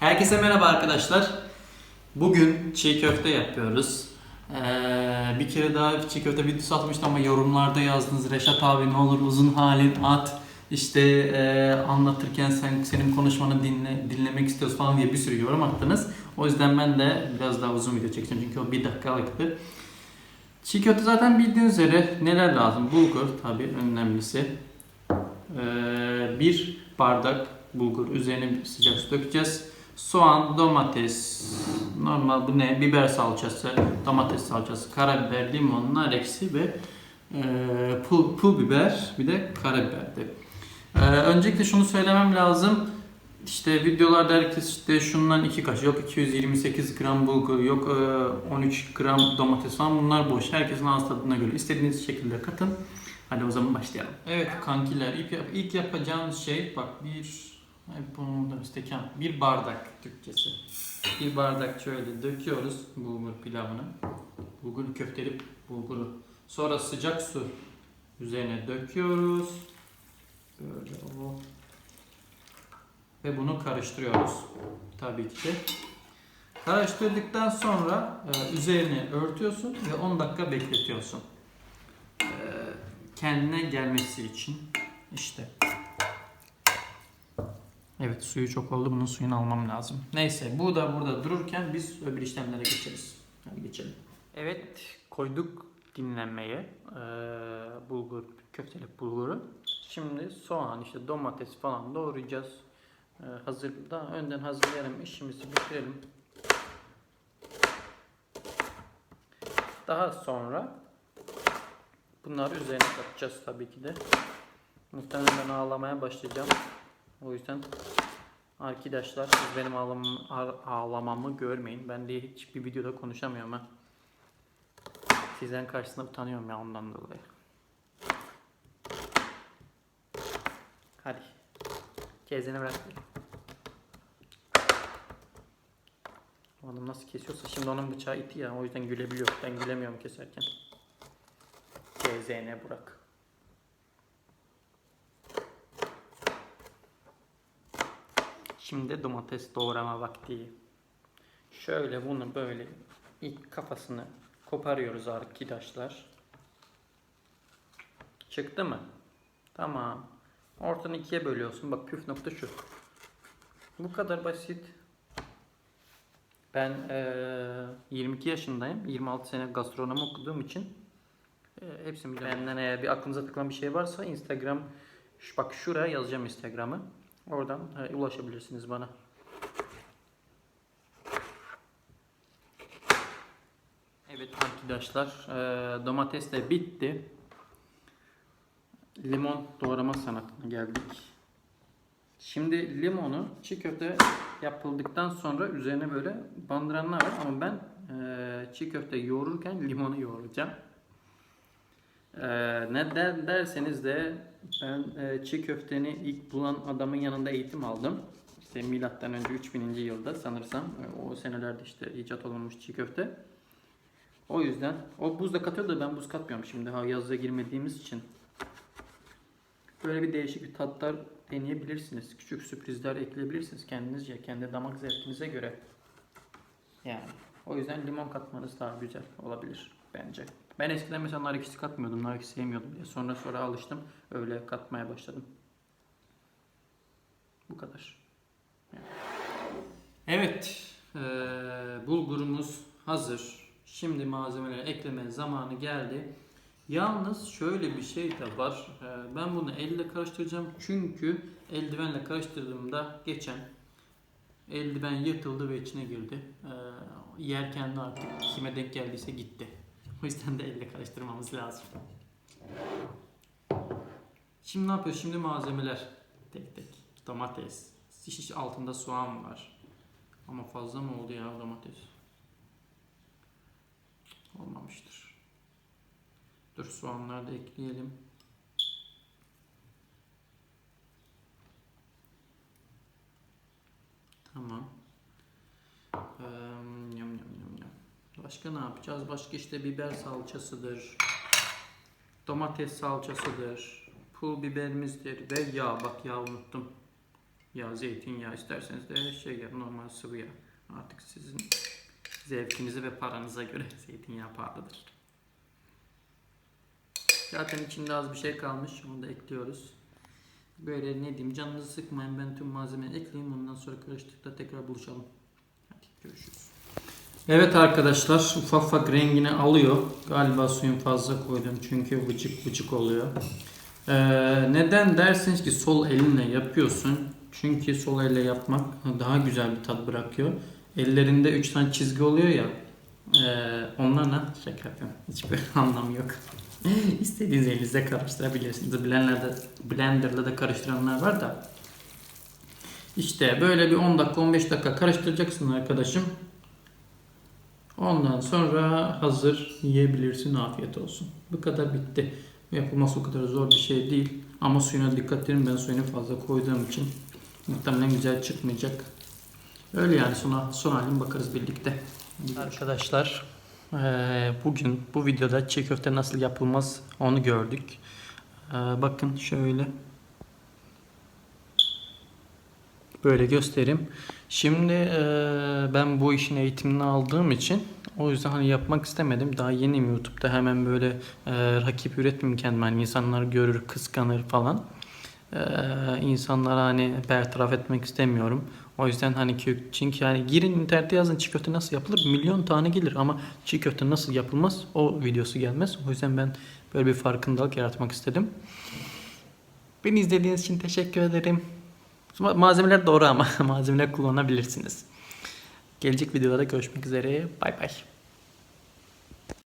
Herkese merhaba arkadaşlar. Bugün çiğ köfte yapıyoruz. Ee, bir kere daha çiğ köfte videosu atmıştım ama yorumlarda yazdınız Reşat abi ne olur uzun halin at. İşte e, anlatırken sen senin konuşmanı dinle, dinlemek istiyoruz falan diye bir sürü yorum attınız. O yüzden ben de biraz daha uzun video çekeceğim çünkü o bir dakikalıktı. Çiğ köfte zaten bildiğiniz üzere neler lazım? Bulgur tabii önemlisi. Ee, bir bardak bulgur üzerine sıcak su dökeceğiz. Soğan, domates, normal bu ne? Biber salçası, domates salçası, karabiber, limon, nar ekşi ve e, pul, pul biber bir de karabiberdi. Ee, öncelikle şunu söylemem lazım. İşte videolarda herkes işte şundan 2 kaşık, yok 228 gram bulgur, yok e, 13 gram domates falan bunlar boş. Herkesin ağız tadına göre istediğiniz şekilde katın. Hadi o zaman başlayalım. Evet kankiler ilk, yap- ilk yapacağımız şey bak bir Ay bunu da istekan. Bir bardak Türkçesi. Bir bardak şöyle döküyoruz bulgur pilavını. Bulgur köfteli bulguru. Sonra sıcak su üzerine döküyoruz. Böyle o. Ve bunu karıştırıyoruz. Tabii ki. Karıştırdıktan sonra e, üzerine örtüyorsun ve 10 dakika bekletiyorsun. E, kendine gelmesi için işte. Evet suyu çok oldu. Bunun suyunu almam lazım. Neyse bu da burada dururken biz öbür işlemlere geçeriz. Hadi geçelim. Evet koyduk dinlenmeye ee, bulgur köfteli bulguru. Şimdi soğan işte domates falan doğrayacağız. Ee, hazır daha önden hazırlayalım işimizi bitirelim. Daha sonra bunları üzerine katacağız tabii ki de. Muhtemelen ağlamaya başlayacağım. O yüzden arkadaşlar siz benim ağlamamı, görmeyin. Ben de hiçbir videoda konuşamıyorum ha. Sizden karşısında utanıyorum ya ondan dolayı. Hadi. Kezini bırak. Adam nasıl kesiyorsa şimdi onun bıçağı iti ya o yüzden gülebiliyor. Ben gülemiyorum keserken. CZN Burak. Şimdi domates doğrama vakti. Şöyle bunu böyle ilk kafasını koparıyoruz arkadaşlar. Çıktı mı? Tamam. Ortadan ikiye bölüyorsun. Bak püf nokta şu. Bu kadar basit. Ben eee, 22 yaşındayım. 26 sene gastronomi okuduğum için eee, hepsini biliyorum. Benden eğer bir aklınıza takılan bir şey varsa Instagram şu, bak şuraya yazacağım Instagram'ı. Oradan e, ulaşabilirsiniz bana. Evet arkadaşlar e, domates de bitti. Limon doğrama sanatına geldik. Şimdi limonu çiğ köfte yapıldıktan sonra üzerine böyle bandıranlar var ama ben e, çiğ köfte yoğururken limonu yoğuracağım. Ee, ne der, derseniz de ben e, çiğ köfteni ilk bulan adamın yanında eğitim aldım. İşte milattan önce 3000. yılda sanırsam e, o senelerde işte icat olunmuş çiğ köfte. O yüzden o buz da katıyor da ben buz katmıyorum şimdi ha yazıya girmediğimiz için. Böyle bir değişik bir tatlar deneyebilirsiniz. Küçük sürprizler ekleyebilirsiniz kendinizce, kendi damak zevkinize göre. Yani o yüzden limon katmanız daha güzel olabilir bence. Ben eskiden mesela nar katmıyordum, nar sevmiyordum diye. Sonra sonra alıştım, öyle katmaya başladım. Bu kadar. Yani. Evet, eee, bulgurumuz hazır. Şimdi malzemeleri ekleme zamanı geldi. Yalnız şöyle bir şey de var. Ben bunu elle karıştıracağım çünkü eldivenle karıştırdığımda geçen eldiven yırtıldı ve içine girdi. Yerken de artık kime denk geldiyse gitti. O yüzden de elle karıştırmamız lazım. Şimdi ne yapıyoruz? Şimdi malzemeler tek tek. Domates. Şiş altında soğan var. Ama fazla mı oldu ya domates? Olmamıştır. Dur soğanları da ekleyelim. Başka ne yapacağız? Başka işte biber salçasıdır. Domates salçasıdır. Pul biberimizdir ve yağ. Bak yağ unuttum. Ya zeytinyağı isterseniz de şey ya normal sıvı yağ. Artık sizin zevkinize ve paranıza göre zeytinyağı pahalıdır. Zaten içinde az bir şey kalmış. Onu da ekliyoruz. Böyle ne diyeyim canınızı sıkmayın. Ben tüm malzemeyi ekleyeyim. Ondan sonra karıştırıp tekrar buluşalım. Hadi görüşürüz. Evet arkadaşlar ufak ufak rengini alıyor. Galiba suyun fazla koydum çünkü vıcık vıcık oluyor. Ee, neden dersiniz ki sol elinle yapıyorsun? Çünkü sol elle yapmak daha güzel bir tat bırakıyor. Ellerinde 3 tane çizgi oluyor ya. E, onlarla şaka yapıyorum. Hiçbir anlamı yok. İstediğiniz elinizde karıştırabilirsiniz. Blender'da, Blender'da da karıştıranlar var da. İşte böyle bir 10 dakika 15 dakika karıştıracaksın arkadaşım. Ondan sonra hazır yiyebilirsin. Afiyet olsun. Bu kadar bitti. Yapılması o kadar zor bir şey değil. Ama suyuna dikkat edin. Ben suyunu fazla koyduğum için muhtemelen güzel çıkmayacak. Öyle yani sonra son halini bakarız birlikte. Arkadaşlar bugün bu videoda çiğ köfte nasıl yapılmaz onu gördük. Bakın şöyle. Böyle göstereyim. Şimdi eee, ben bu işin eğitimini aldığım için o yüzden hani yapmak istemedim. Daha yeniyim YouTube'da hemen böyle eee, rakip üretmeyeyim kendime. Hani insanlar görür, kıskanır falan. Eee insanlara hani bertaraf etmek istemiyorum. O yüzden hani çünkü yani girin internete yazın çiğ köfte nasıl yapılır milyon tane gelir ama çiğ köfte nasıl yapılmaz o videosu gelmez. O yüzden ben böyle bir farkındalık yaratmak istedim. Beni izlediğiniz için teşekkür ederim. Ma- Malzemeler doğru ama malzemeler kullanabilirsiniz. Gelecek videolarda görüşmek üzere. Bay bay.